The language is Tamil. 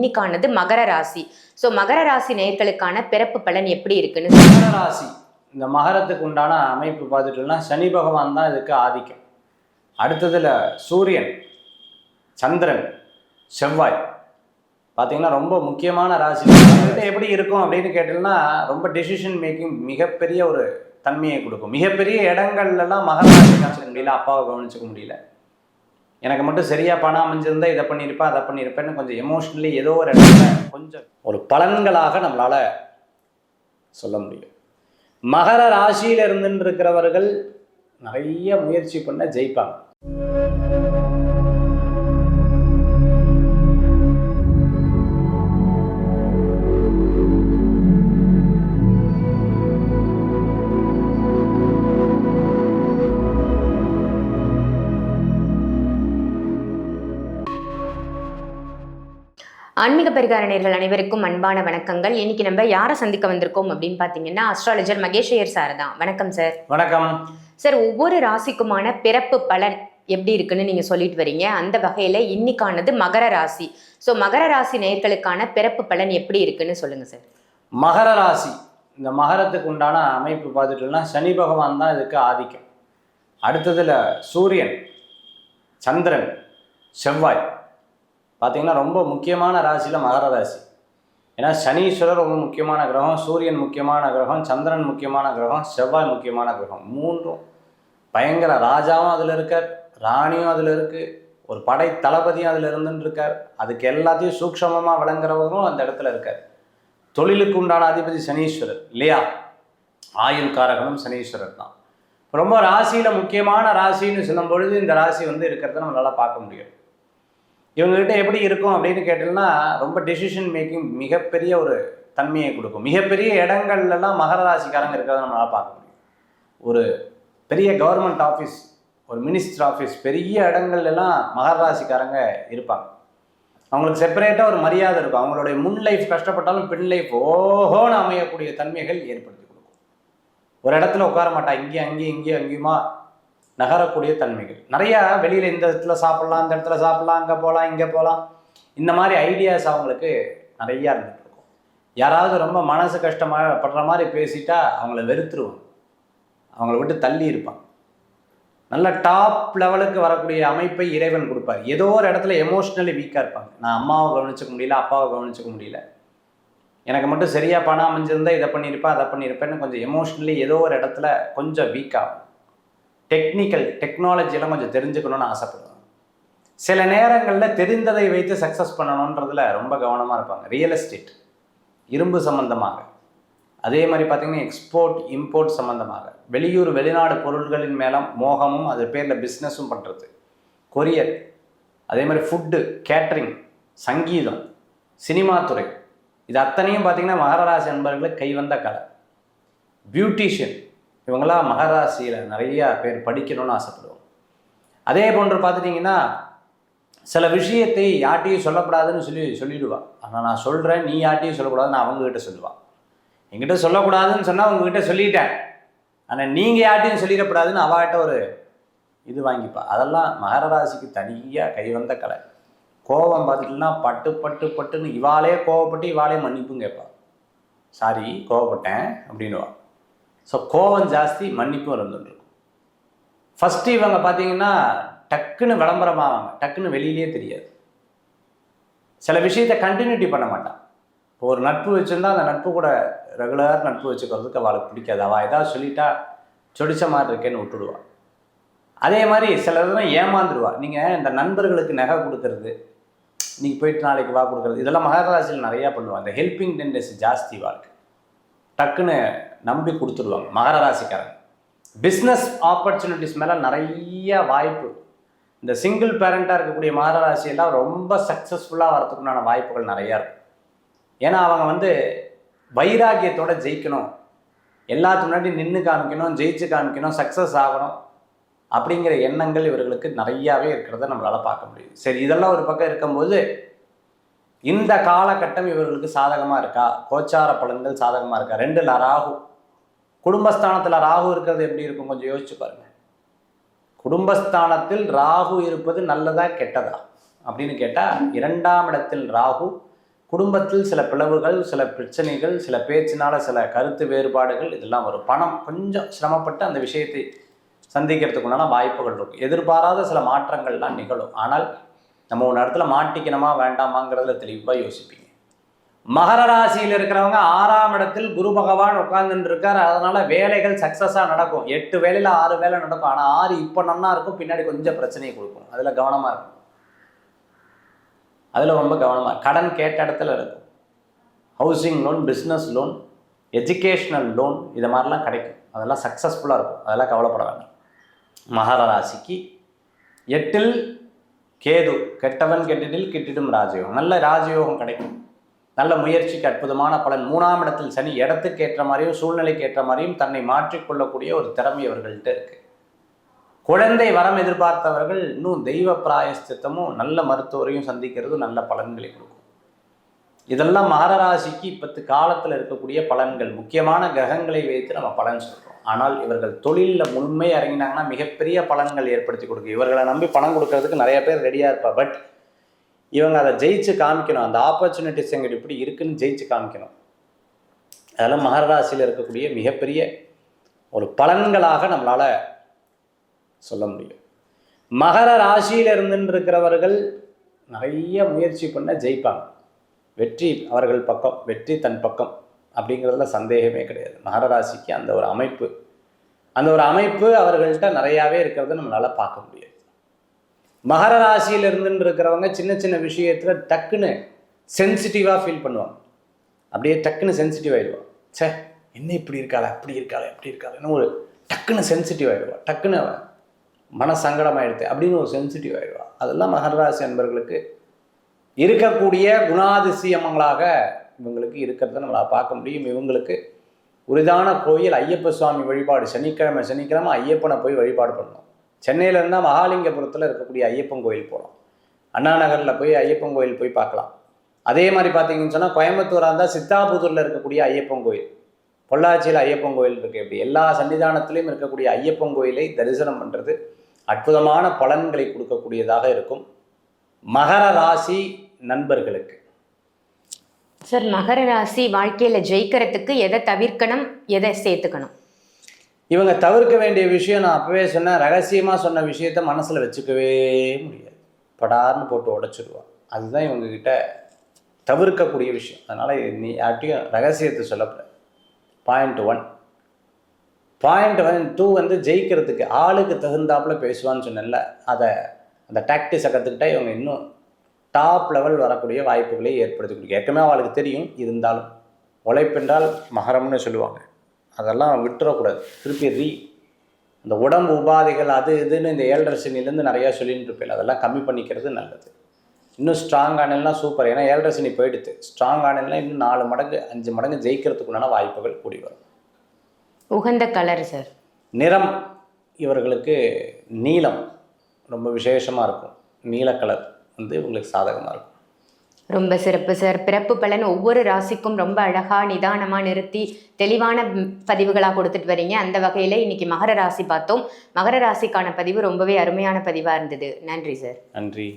இன்னைக்கானது மகர ராசி. ஸோ மகர ராசி நேர்களுக்கான பிறப்பு பலன் எப்படி இருக்குன்னு மகர ராசி இந்த மகரத்துக்கு உண்டான அமைப்பு பார்த்துட்டோம்னா சனி பகவான் தான் இதுக்கு ஆதிக்கம். அடுத்ததில் சூரியன் சந்திரன் செவ்வாய். பார்த்தீங்கன்னா ரொம்ப முக்கியமான ராசி. எப்படி இருக்கும் அப்படின்னு கேட்டீங்கன்னா ரொம்ப டெசிஷன் மேக்கிங் மிகப்பெரிய ஒரு தன்மையை கொடுக்கும். மிகப்பெரிய இடங்கள்லாம் மகர ராசி காமிச்சிக்க முடியல அப்பாவை கவனிச்சுக்க முடியல. எனக்கு மட்டும் சரியா பணம் அமைஞ்சிருந்தா இதை பண்ணியிருப்பேன் அதை பண்ணியிருப்பேன்னு கொஞ்சம் எமோஷ்னலி ஏதோ ஒரு இடத்துல கொஞ்சம் ஒரு பலன்களாக நம்மளால சொல்ல முடியும். மகர ராசியில இருந்துன்னு இருக்கிறவர்கள் நிறைய முயற்சி பண்ண ஜெயிப்பாங்க. ஆன்மீக பரிகார நேயர்கள் அனைவருக்கும் அன்பான வணக்கங்கள். இன்னைக்கு நம்ம யாரை சந்திக்க வந்திருக்கோம் அப்படின்னு பார்த்தீங்கன்னா அஸ்ட்ராலஜர் மகேஷ் ஐயர் சார் தான். வணக்கம் சார் வணக்கம். சார் ஒவ்வொரு ராசிக்குமான பிறப்பு பலன் எப்படி இருக்குன்னு நீங்க சொல்லிட்டு வரீங்க. அந்த வகையில இன்னைக்கானது மகர ராசி. ஸோ மகர ராசி நேயர்களுக்கான பிறப்பு பலன் எப்படி இருக்குன்னு சொல்லுங்க சார் மகர ராசி. இந்த மகரத்துக்கு உண்டான அமைப்பு பார்த்துட்டோம்னா சனி பகவான் தான் இதுக்கு ஆதிக்கம். அடுத்ததுல சூரியன் சந்திரன் செவ்வாய். பார்த்தீங்கன்னா ரொம்ப முக்கியமான ராசியில் மகர ராசி. ஏன்னா சனீஸ்வரர் ரொம்ப முக்கியமான கிரகம் சூரியன் முக்கியமான கிரகம் சந்திரன் முக்கியமான கிரகம் செவ்வாய் முக்கியமான கிரகம். மூன்றும் பயங்கர ராஜாவும் அதில் இருக்கார் ராணியும் அதில் இருக்குது ஒரு படை தளபதியும் அதில் இருந்துன்னு இருக்கார். அதுக்கு எல்லாத்தையும் சூக்ஷமமாக விளங்குறவரும் அந்த இடத்துல இருக்கார். தொழிலுக்கு உண்டான அதிபதி சனீஸ்வரர் இல்லையா? ஆயுள் காரகனும் சனீஸ்வரர் தான். ரொம்ப ராசியில் முக்கியமான ராசின்னு சொல்லும் பொழுது இந்த ராசி வந்து இருக்கிறத நம்மளால் பார்க்க முடியும். இவங்ககிட்ட எப்படி இருக்கும் அப்படின்னு கேட்டீங்கன்னா ரொம்ப டெசிஷன் மேக்கிங் மிகப்பெரிய ஒரு தன்மையை கொடுக்கும். மிகப்பெரிய இடங்கள்லாம் மகர ராசிக்காரங்க இருக்கிறத நம்மளால் பார்க்க முடியும். ஒரு பெரிய கவர்மெண்ட் ஆஃபீஸ் ஒரு மினிஸ்டர் ஆஃபீஸ் பெரிய இடங்கள்லாம் மகர ராசிக்காரங்க இருப்பாங்க. அவங்களுக்கு செப்பரேட்டாக ஒரு மரியாதை இருக்கும். அவங்களுடைய முன் லைஃப் கஷ்டப்பட்டாலும் பின் லைஃப் ஓஹோன்னு அமையக்கூடிய தன்மைகள் ஏற்படுத்தி கொடுக்கும். ஒரு இடத்துல உட்கார மாட்டா இங்கேயும் அங்கேயும் இங்கேயும் அங்கேயுமா நகரக்கூடிய தன்மைகள். நிறையா வெளியில் இந்த இடத்துல சாப்பிட்லாம் இந்த இடத்துல சாப்பிட்லாம் அங்கே போகலாம் இங்கே போகலாம் இந்த மாதிரி ஐடியாஸ் அவங்களுக்கு நிறையா இருந்துட்டு இருக்கும் யாராவது ரொம்ப மனசு கஷ்டமாக படுற மாதிரி பேசிட்டா அவங்கள வெறுத்துருவாங்க. அவங்கள விட்டு தள்ளி இருப்பாங்க. நல்ல டாப் லெவலுக்கு வரக்கூடிய அமைப்பை இறைவன் கொடுப்பார். ஏதோ ஒரு இடத்துல எமோஷ்னலி வீக்காக இருப்பாங்க. நான் அம்மாவை கவனிச்சுக்க முடியல அப்பாவை கவனிச்சுக்க முடியல. எனக்கு மட்டும் சரியாக பணம் அமைஞ்சிருந்தால் இதை பண்ணியிருப்பேன் அதை பண்ணியிருப்பேன்னு கொஞ்சம் எமோஷ்னலி ஏதோ ஒரு இடத்துல கொஞ்சம் வீக் ஆகும். டெக்னிக்கல் டெக்னாலஜியெல்லாம் கொஞ்சம் தெரிஞ்சுக்கணும்னு ஆசைப்படுவாங்க சில நேரங்களில் தெரிந்ததை வைத்து சக்ஸஸ் பண்ணணுன்றதுல ரொம்ப கவனமாக இருப்பாங்க. ரியல் எஸ்டேட் இரும்பு சம்மந்தமாக அதே மாதிரி பார்த்தீங்கன்னா எக்ஸ்போர்ட் இம்போர்ட் சம்மந்தமாக வெளியூர் வெளிநாடு பொருட்களின் மேலே மோகமும் அது பேரில் பிஸ்னஸும் பண்ணுறது கொரியர் அதே மாதிரி ஃபுட்டு கேட்ரிங் சங்கீதம் சினிமா துறை. இது அத்தனையும் பார்த்தீங்கன்னா மகராசி அன்பர்களுக்கு கைவந்த கலை. பியூட்டிஷியன் இவங்களாம் மகராசியில் நிறையா பேர் படிக்கணும்னு ஆசைப்படுவோம் அதே போன்று பார்த்துட்டிங்கன்னா சில விஷயத்தை யார்ட்டையும் சொல்லக்கூடாதுன்னு சொல்லி சொல்லிடுவா. ஆனால் நான் சொல்கிறேன் நீ யார்ட்டையும் சொல்லக்கூடாதுன்னு அவங்ககிட்ட சொல்லுவாள் என்கிட்ட சொல்லக்கூடாதுன்னு சொன்னால் உங்ககிட்ட சொல்லிட்டேன். ஆனால் நீங்கள் யார்ட்டையும் சொல்லிடக்கூடாதுன்னு அவகிட்ட ஒரு இது வாங்கிப்பா. அதெல்லாம் மகர ராசிக்கு தனியாக கைவந்த கலை. கோபம் பார்த்துட்டுனா பட்டு பட்டு பட்டுன்னு இவாளே கோவப்பட்டு இவாளே மன்னிப்பும் கேட்பா. சாரி கோவப்பட்டேன் அப்படின்னுவாள் ஸோ கோவம் ஜாஸ்தி மன்னிப்பும் இருந்துட்டு இருக்கும். ஃபஸ்ட்டு இவங்க பார்த்தீங்கன்னா டக்குன்னு விளம்பரமாவாங்க டக்குன்னு வெளியிலே தெரியாது. சில விஷயத்தை கண்டினியூட்டி பண்ண மாட்டான். இப்போ ஒரு நட்பு வச்சுருந்தா அந்த நட்பு கூட ரெகுலர் நட்பு வச்சுக்கிறதுக்கு அவளுக்கு பிடிக்காது. அவள் ஏதாவது சொல்லிட்டா சொடிச்ச மாதிரி இருக்கேன்னு விட்டுடுவாள் அதே மாதிரி சில இதெல்லாம் நீங்கள் இந்த நண்பர்களுக்கு நகை கொடுக்கறது நீங்கள் போயிட்டு நாளைக்கு வா கொடுக்குறது இதெல்லாம் மகராசியில் நிறையா பண்ணுவாங்க. இந்த ஹெல்பிங் டெண்டன்சி ஜாஸ்தி வாழ்க்கை. டக்குன்னு நம்பி கொடுத்துடுவாங்க மகர ராசிக்காரங்க. பிஸ்னஸ் ஆப்பர்ச்சுனிட்டிஸ் மேலே நிறைய வாய்ப்பு. இந்த சிங்கிள் பேரண்ட்டாக இருக்கக்கூடிய மகர ராசியெல்லாம் ரொம்ப சக்ஸஸ்ஃபுல்லாக வரத்துக்குண்டான வாய்ப்புகள் நிறையா இருக்கும் ஏன்னா அவங்க வந்து வைராக்கியத்தோட ஜெயிக்கணும். எல்லாத்து முன்னாடி நின்று காமிக்கணும் ஜெயிச்சு காமிக்கணும் சக்ஸஸ் ஆகணும் அப்படிங்கிற எண்ணங்கள் இவர்களுக்கு நிறையாவே இருக்கிறத நம்மளால் பார்க்க முடியுது. சரி இதெல்லாம் ஒரு பக்கம் இருக்கும்போது இந்த காலகட்டம் இவர்களுக்கு சாதகமாக இருக்கா? கோச்சார பலன்கள் சாதகமாக இருக்கா? ரெண்டு ராகு. குடும்பஸ்தானத்தில் ராகு இருக்கிறது எப்படி இருக்கும்? கொஞ்சம் யோசிச்சு பாருங்க. குடும்பஸ்தானத்தில் ராகு இருப்பது நல்லதா கெட்டதா? அப்படின்னு கேட்டால் இரண்டாம் இடத்தில் ராகு குடும்பத்தில் சில பிளவுகள் சில பிரச்சனைகள் சில பேச்சினால சில கருத்து வேறுபாடுகள் இதெல்லாம் வரும். பணம் கொஞ்சம் சிரமப்பட்டு அந்த விஷயத்தை சந்திக்கிறதுக்குண்டான வாய்ப்புகள் இருக்கும். எதிர்பாராத சில மாற்றங்கள்லாம் நிகழும். ஆனால் நம்ம ஒரு இடத்துல மாட்டிக்கணுமா வேண்டாமாங்கிறதுல தெளிவாக யோசிப்பீங்க. மகர ராசியில் இருக்கிறவங்க ஆறாம் இடத்தில் குரு பகவான் உட்கார்ந்துட்டு இருக்கார் அதனால வேலைகள் சக்ஸஸாக நடக்கும். எட்டு வேலையில் ஆறு வேலை நடக்கும். ஆனால் ஆறு இப்போ நன்னா இருக்கும் பின்னாடி கொஞ்சம் பிரச்சனையை கொடுக்கும். அதில் கவனமாக இருக்கும் அதில் ரொம்ப கவனமாக கடன் கேட்ட இடத்துல இருக்கும். Housing loan business loan educational loan இது மாதிரிலாம் கிடைக்கும். அதெல்லாம் சக்ஸஸ்ஃபுல்லாக இருக்கும். அதெல்லாம் கவலைப்பட வேண்டாம். மகர ராசிக்கு எட்டில் கேது. கெட்டவன் கெட்டிடில் கிட்டிடும் ராஜயோகம். நல்ல ராஜயோகம் கிடைக்கும். நல்ல முயற்சிக்கு அற்புதமான பலன். மூணாம் இடத்தில் சனி இடத்துக்கு ஏற்ற மாதிரியும் சூழ்நிலைக்கு ஏற்ற மாதிரியும் தன்னை மாற்றிக்கொள்ளக்கூடிய ஒரு திறமை அவர்கள்ட்ட இருக்கு. குழந்தை வரம் எதிர்பார்த்தவர்கள் இன்னும் தெய்வ பிராயஸ்தித்தமும் நல்ல மருத்துவரையும் சந்திக்கிறது நல்ல பலன்களை கொடுக்கும். இதெல்லாம் மகரராசிக்கு இப்பத்து காலத்தில் இருக்கக்கூடிய பலன்கள். முக்கியமான கிரகங்களை வைத்து நம்ம பலன் சொல்கிறோம் ஆனால் இவர்கள் தொழிலில் முழுமை இறங்கினாங்கன்னா மிகப்பெரிய பலன்கள் ஏற்படுத்தி கொடுக்கும். இவர்களை நம்பி பணம் கொடுக்கறதுக்கு நிறைய பேர் ரெடியாக இருப்பா. பட் இவங்க அதை ஜெயிச்சு காமிக்கணும். அந்த ஆப்பர்ச்சுனிட்டிஸ் எங்கிட்ட இப்படி இருக்குன்னு ஜெயிச்சு காமிக்கணும். அதெல்லாம் மகராசியில் இருக்கக்கூடிய மிகப்பெரிய ஒரு பலன்களாக நம்மளால் சொல்ல முடியும். மகர ராசியில் இருந்துன்னு இருக்கிறவர்கள் நிறைய முயற்சி பண்ண ஜெயிப்பாங்க. வெற்றி அவர்கள் பக்கம் வெற்றி தன் பக்கம் அப்படிங்கிறதுல சந்தேகமே கிடையாது. மகர ராசிக்கு அந்த ஒரு அமைப்பு அந்த ஒரு அமைப்பு அவர்கள்ட்ட நிறையாவே இருக்கிறத நம்மளால் பார்க்க முடியாது மகர ராசியில் இருந்துன்னு இருக்கிறவங்க சின்ன சின்ன விஷயத்தில் டக்குன்னு சென்சிட்டிவாக ஃபீல் பண்ணுவாங்க. அப்படியே டக்குன்னு சென்சிட்டிவ் ஆகிடுவான் ச்சே என்ன இப்படி இருக்காளே அப்படி இருக்காளே இப்படி இருக்காளேன்னு ஒரு டக்குன்னு சென்சிட்டிவ் ஆகிடுவான் டக்குன்னு மன சங்கடமாயிடுது அப்படின்னு ஒரு சென்சிட்டிவ் ஆகிடுவான் அதெல்லாம் மகர ராசி அன்பர்களுக்கு இருக்கக்கூடிய குணாதிசயமங்களாக இவங்களுக்கு இருக்கிறத நம்மளால் பார்க்க முடியும். இவங்களுக்கு உரிதான கோயில் ஐயப்ப சுவாமி வழிபாடு சனிக்கிழமை சனிக்கிழமை ஐயப்பனை போய் வழிபாடு பண்ணணும். சென்னையில் இருந்தால் மகாலிங்கபுரத்தில் இருக்கக்கூடிய ஐயப்பன் கோயில் போகலாம் அண்ணா நகரில் போய் ஐயப்பன் கோயில் போய் பார்க்கலாம். அதே மாதிரி பார்த்தீங்கன்னு சொன்னால் கோயம்புத்தூராக இருந்தால் சித்தாபுதூரில் இருக்கக்கூடிய ஐயப்பன் கோயில். பொள்ளாச்சியில் ஐயப்பன் கோயில் இருக்குது இப்படி எல்லா சன்னிதானத்திலையும் இருக்கக்கூடிய ஐயப்பன் கோயிலை தரிசனம் பண்ணுறது அற்புதமான பலன்களை கொடுக்கக்கூடியதாக இருக்கும். மகர ராசி நண்பர்களுக்கு. சார் மகர ராசி வாழ்க்கையில் ஜெயிக்கிறதுக்கு எதை தவிர்க்கணும் எதை சேர்த்துக்கணும்? இவங்க தவிர்க்க வேண்டிய விஷயம் நான் அப்போவே சொன்னேன். ரகசியமாக சொன்ன விஷயத்த மனசில் வச்சுக்கவே முடியாது. படார்னு போட்டு உடைச்சிடுவா அதுதான் இவங்கக்கிட்ட தவிர்க்கக்கூடிய விஷயம். அதனால் நீ யார்ட்டையும் ரகசியத்தை சொல்லக்கூடாது point one point one two வந்து ஜெயிக்கிறதுக்கு ஆளுக்கு தகுந்தாப்புல பேசுவான்னு சொன்னேன்ல. அதை அந்த டாக்டிஸை கற்றுக்கிட்டா இவங்க இன்னும் டாப் லெவல் வரக்கூடிய வாய்ப்புகளை ஏற்படுத்தி ஏற்கனவே அவளுக்கு தெரியும். இருந்தாலும் உழைப்பென்றால் மகரம்னு சொல்லுவாங்க. அதெல்லாம் விட்டுறக்கூடாது. திருப்பி ரீ அந்த உடம்பு உபாதைகள் அது இதுன்னு இந்த ஏழரை சனிலேருந்து நிறையா சொல்லிட்டு இருப்பேன். அதெல்லாம் கம்மி பண்ணிக்கிறது நல்லது. இன்னும் ஸ்ட்ராங் ஆனல்லாம் சூப்பர் ஏன்னா ஏழரை சனி போயிடுது. ஸ்ட்ராங் ஆனல்லாம் இன்னும் நாலு மடங்கு அஞ்சு மடங்கு ஜெயிக்கிறதுக்குண்டான வாய்ப்புகள் கூடி வரும். உகந்த கலர் சார் நிறம் இவர்களுக்கு நீலம் ரொம்ப விசேஷமாக இருக்கும். நீல கலர் வந்து இவங்களுக்கு சாதகமாக இருக்கும். ரொம்ப சிறப்பு சார். பிறப்பு பலன் ஒவ்வொரு ராசிக்கும் ரொம்ப அழகாக நிதானமாக நிறுத்தி தெளிவான பதிவுகளாக கொடுத்துட்டு வரீங்க. அந்த வகையில் இன்னைக்கு மகர ராசி பார்த்தோம். மகர ராசிக்கான பதிவு ரொம்பவே அருமையான பதிவாக இருந்தது. நன்றி சார். நன்றி.